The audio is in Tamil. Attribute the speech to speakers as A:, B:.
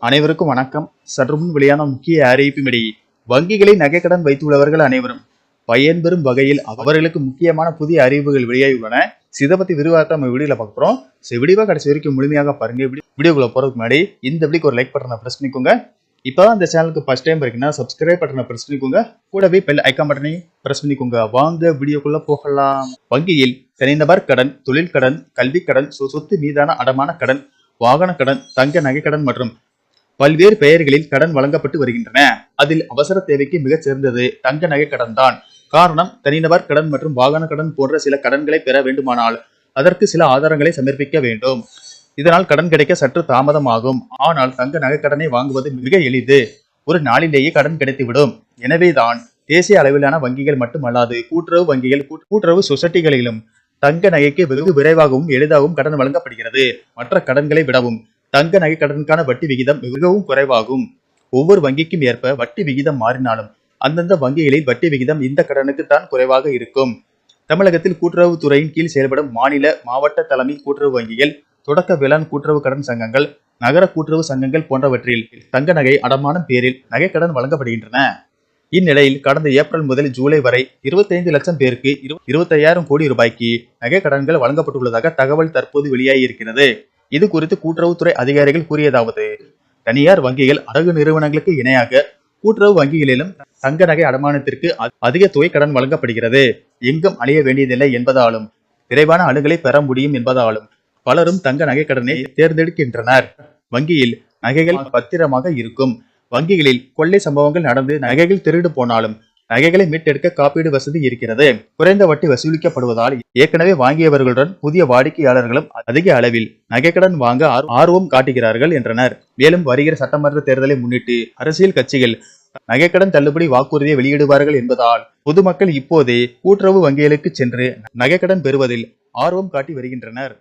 A: அனைவருக்கும் வணக்கம். சற்று முன் வெளியான முக்கிய அறிவிப்பின்படி வங்கிகளை நகைக்கடன் வைத்துள்ளவர்கள் அனைவரும் பயன்பெறும் வகையில் அவர்களுக்கு முக்கியமான புதிய அறிவுகள் வெளியாகியுள்ளன So, இதை பத்தி விரிவாக நம்ம வீடியோல பாக்குறோம் போறோம். ஸோ வீடியோவை கடைசி வரைக்கும் முழுமையாக பாருங்க. வீடியோக்குள்ள போறதுக்கு முன்னாடி இந்த வீடியோக்கு ஒரு லைக் பட்டனை பிரஸ் பண்ணிக்கோங்க. இப்போ இந்த சேனலுக்கு ஃபர்ஸ்ட் டைம் இருக்கீங்கன்னா சப்ஸ்கிரைப் பட்டனை பிரஸ் பண்ணிக்கோங்க. கூடவே பெல் ஐக்கான் பட்டனை பிரஸ் பண்ணிக்கோங்க. வாங்க வீடியோக்குள்ள போகலாம். வங்கியில் தனிநபர் கடன் தொழில் கடன் கல்வி கடன் சொ- சொத்து மீதான அடமான கடன் வாகன கடன் தங்க நகை கடன் மற்றும் பல்வேறு பெயர்களில் கடன் வழங்கப்பட்டு வருகின்றன. அதில் அவசர தேவைக்கு மிகச் சிறந்தது தங்க நகை கடன் தான். காரணம் தனிநபர் கடன் மற்றும் வாகன கடன் போன்ற சில கடன்களை பெற வேண்டுமானால் அதற்கு சில ஆதாரங்களை சமர்ப்பிக்க வேண்டும். இதனால் கடன் கிடைக்க சற்று தாமதமாகும். ஆனால் தங்க நகை கடனை வாங்குவது மிக எளிது. ஒரு நாளிலேயே கடன் கிடைத்துவிடும். எனவேதான் தேசிய அளவிலான வங்கிகள் மட்டுமல்லாது கூட்டுறவு வங்கிகள் கூட்டுறவு சொசைட்டிகளிலும் தங்க நகைக்கு வெகு விரைவாகவும் எளிதாகவும் கடன் வழங்கப்படுகிறது. மற்ற கடன்களை விடவும் தங்க நகை கடனுக்கான வட்டி விகிதம் மிகவும் குறைவாகும். ஒவ்வொரு வங்கிக்கும் ஏற்ப வட்டி விகிதம் மாறினாலும் அந்தந்த வங்கிகளில் வட்டி விகிதம் இந்த கடனுக்கு தான் குறைவாக இருக்கும். தமிழகத்தில் கூட்டுறவுத்துறையின் கீழ் செயல்படும் மாநில மாவட்ட தலைமை கூட்டுறவு வங்கிகள் தொடக்க வேளாண் கூட்டுறவு கடன் சங்கங்கள் நகர கூட்டுறவு சங்கங்கள் போன்றவற்றில் தங்க நகை அடமானம் பேரில் நகைக்கடன் வழங்கப்படுகின்றன. இந்நிலையில் கடந்த ஏப்ரல் முதல் ஜூலை வரை 25 லட்சம் பேருக்கு இரு- 25000 கோடி ரூபாய்க்கு நகை கடன்கள் வழங்கப்பட்டுள்ளதாக தகவல் தற்போது வெளியாகியிருக்கிறது. இது குறித்து கூட்டுறவுத்துறை அதிகாரிகள் கூறியதாவது தனியார் வங்கிகள் அடகு நிறுவனங்களுக்கு இணையாக கூட்டுறவு வங்கிகளிலும் தங்க நகை அடமானத்திற்கு அதிக தொகை கடன் வழங்கப்படுகிறது. எங்கும் அழிய வேண்டியதில்லை என்பதாலும் விரைவான அணுகலை பெற முடியும் என்பதாலும் பலரும் தங்க நகை கடனை தேர்ந்தெடுக்கின்றனர். வங்கியில் நகைகள் பத்திரமாக இருக்கும். வங்கிகளில் கொள்ளை சம்பவங்கள் நடந்து நகைகள் திருடு போனாலும் நகைகளை மீட்டெடுக்க காப்பீடு வசதி இருக்கிறது. குறைந்த வட்டி வசூலிக்கப்படுவதால் ஏற்கனவே வாங்கியவர்களுடன் புதிய வாடிக்கையாளர்களும் அதிக அளவில் நகைக்கடன் வாங்க ஆர்- ஆர்வம் காட்டுகிறார்கள் என்றனர். மேலும் வருகிற சட்டமன்ற தேர்தலை முன்னிட்டு அரசியல் கட்சிகள் நகைக்கடன் தள்ளுபடி வாக்குறுதியை வெளியிடுவார்கள் என்பதால் பொதுமக்கள் இப்போதே கூட்டுறவு வங்கிகளுக்கு சென்று நகைக்கடன் பெறுவதில் ஆர்வம் காட்டி வருகின்றனர்.